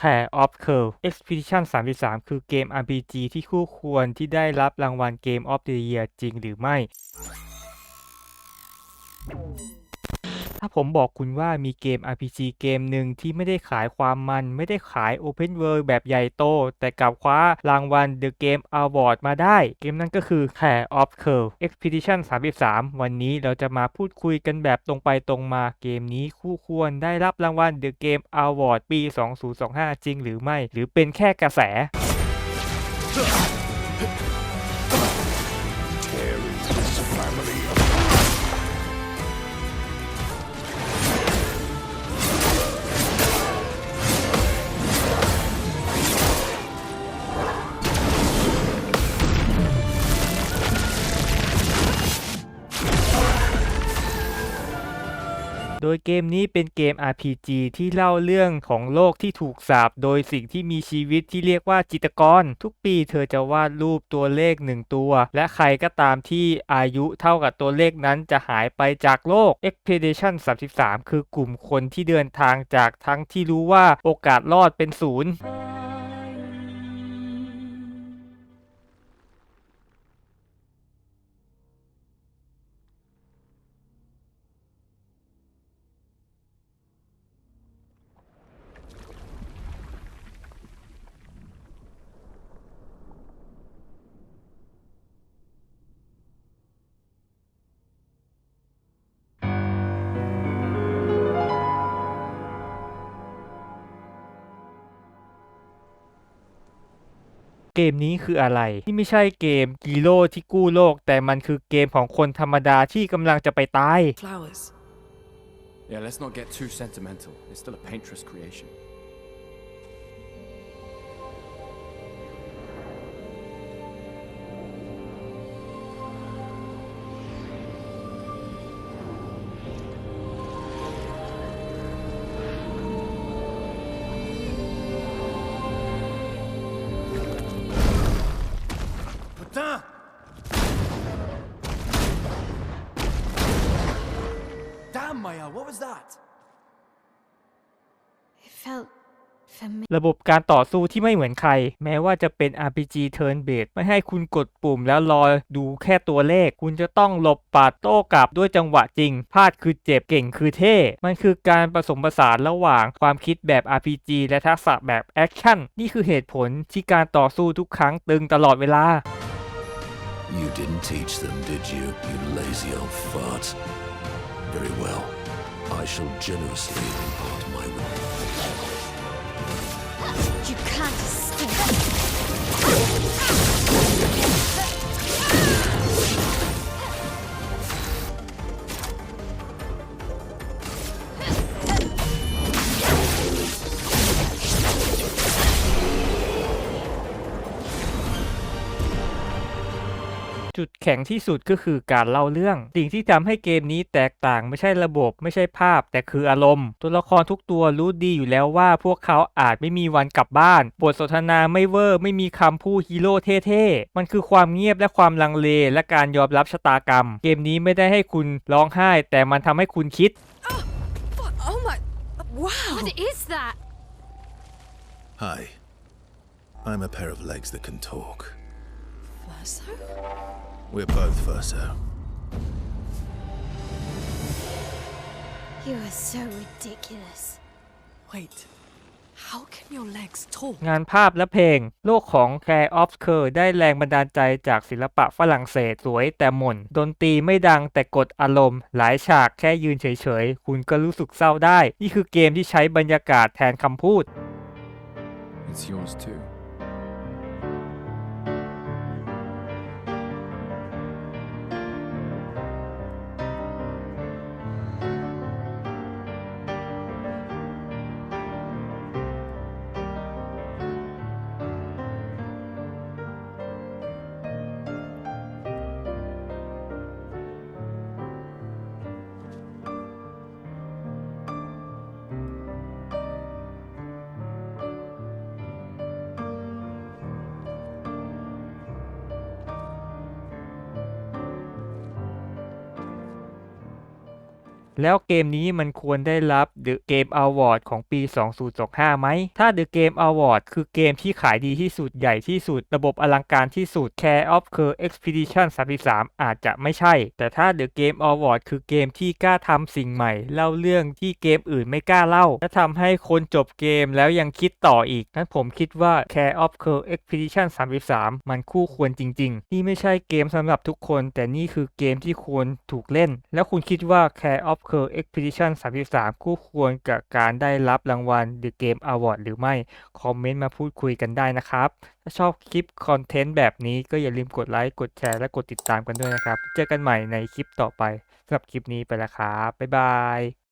Care of Curve Expedition 33 คือเกม RPG ที่คู่ควรที่ได้รับรางวัล Game of the Year จริงหรือไม่าผมบอกคุณว่ามีเกม RPG เกมหนึ่งที่ไม่ได้ขายความมัน ไม่ได้ขาย Open World แบบใหญ่โต แต่กลับคว้ารางวัล The Game Award มาได้ เกมนั้นก็คือ Care of Curve Expedition 33 วันนี้เราจะมาพูดคุยกันแบบตรงไปตรงมาเกมนี้คู่ควรได้รับรางวัล The Game Award ปี 2025 จริงหรือไม่ หรือเป็นแค่กระแส โดยเกมนี้เป็นเกม RPG ที่เล่าเรื่องของโลกที่ถูกสาปโดยสิ่งที่มีชีวิตที่เรียกว่าจิตกร ทุกปีเธอจะวาดรูปตัวเลขหนึ่งตัว และใครก็ตามที่อายุเท่ากับตัวเลขนั้นจะหายไปจากโลก Expedition 33 คือกลุ่มคนที่เดินทางจากทั้งที่รู้ว่าโอกาสรอดเป็นศูนย์ เกมนี้คืออะไร ที่ไม่ใช่เกมกีโร่ที่กู้โลก แต่มันคือเกมของคนธรรมดาที่กำลังจะไปตาย Flowers. Yeah, let's not get too sentimental. It's still a painter's creation. Damn, Maya, what was that? It felt familiar. ระบบการต่อสู้ที่ไม่เหมือนใคร แม้ว่าจะเป็น RPG Turn Based ไม่ให้คุณกดปุ่มแล้วรอดูแค่ตัวเลข คุณจะต้องหลบปาดโต้กลับด้วยจังหวะจริงพลาดคือเจ็บเก่งคือเท่ มันคือการผสมผสานระหว่างความคิดแบบ RPG และทักษะแบบแอคชั่นนี่คือเหตุผลที่การต่อสู้ทุกครั้งตึงตลอดเวลา You didn't teach them, did you, you lazy old fart? Very well. I shall generously impart my will. You can't escape. จุดแข็งที่สุดก็คือการเล่าเรื่อง สิ่งที่ทำให้เกมนี้แตกต่างไม่ใช่ระบบไม่ใช่ภาพ แต่คืออารมณ์ ตัวละครทุกตัวรู้ดีอยู่แล้วว่าพวกเขาอาจไม่มีวันกลับบ้าน บทสนทนาไม่เวอร์ไม่มีคำพูดฮีโร่เท่ๆ มันคือความเงียบและความลังเล และการยอมรับชะตากรรม เกมนี้ไม่ได้ให้คุณร้องไห้ แต่มันทำให้คุณคิด Oh my. Wow. What is that? Hi. I'm a pair of legs that can talk. Verso? We're both Verso. You are so ridiculous. Wait, how can your legs talk? งานภาพและเพลง โลกของ Care of c u r ได้แรงบันดาลใจจากศิลปะฝรั่งเศสสวยแต่หม่น ดนตรีไม่ดังแต่กดอารมณ์ หลายฉากแค่ยืนเฉยๆ คุณก็รู้สึกเศร้าได้ นี่คือเกมที่ใช้บรรยากาศแทนคำพูด It's yours too. แล้วเกมนี้มันควรได้รับ The Game Award ของปี 2025 ไหม ถ้า The Game Award คือเกมที่ขายดีที่สุดใหญ่ที่สุด ระบบอลังการที่สุด Care of Cur Expedition 33 อาจจะไม่ใช่ แต่ถ้า The Game Award คือเกมที่กล้าทำสิ่งใหม่ เล่าเรื่องที่เกมอื่นไม่กล้าเล่า และทำให้คนจบเกมแล้วยังคิดต่ออีก นั้นผมคิดว่า Care of Cur Expedition 33 มันคู่ควรจริงๆ นี่ไม่ใช่เกมสำหรับทุกคน แต่นี่คือเกมที่ควรถูกเล่น แล้วคุณคิดว่า Care of Cur Expedition 33 คู่ควรกับการได้รับรางวัล The Game Award หรือไม่ คอมเมนต์มาพูดคุยกันได้นะครับ ถ้าชอบคลิปคอนเทนต์แบบนี้ก็อย่าลืมกดไลค์ กดแชร์ และกดติดตามกันด้วยนะครับ เจอกันใหม่ในคลิปต่อไปสำหรับคลิปนี้ไปแล้วครับ บ๊ายบาย